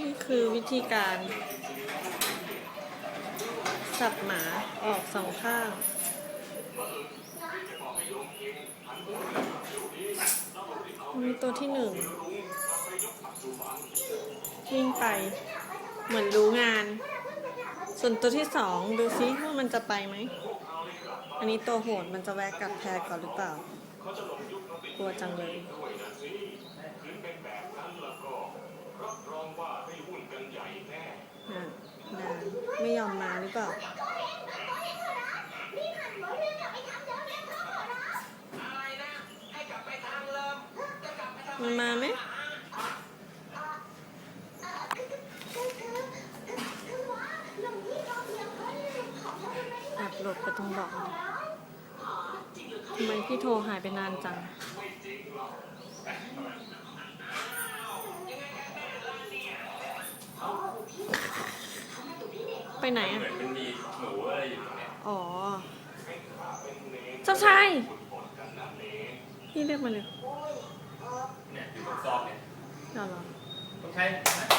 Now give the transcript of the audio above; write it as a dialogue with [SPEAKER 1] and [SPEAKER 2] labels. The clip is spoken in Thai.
[SPEAKER 1] นี่คือวิธีการ สับหมาออกสองข้าง มีตัวที่หนึ่งวิ่งไป เหมือนรู้งาน ส่วนตัวที่สองดูซิว่ามันจะไปไหม อันนี้ตัวโหดมันจะแวะกัดแพรก่อนหรือเปล่ากลัวจังเลย อะนานไม่ยอมมาหรือเปล่ามันมาไหมแอบหลบไปตรงบอกทำไมพี่โทรหายไปนานจัง ไปไหนอะ
[SPEAKER 2] เหมือนมันมีหนูอะไรอยู่ตรงเนี้ย
[SPEAKER 1] อ๋อเจ้าชายพี่เรียกมาเลย
[SPEAKER 2] เนี่ยอยู่ตรงซอกเนี่ย
[SPEAKER 1] เอาเหรอ
[SPEAKER 2] ต้องใช้นะ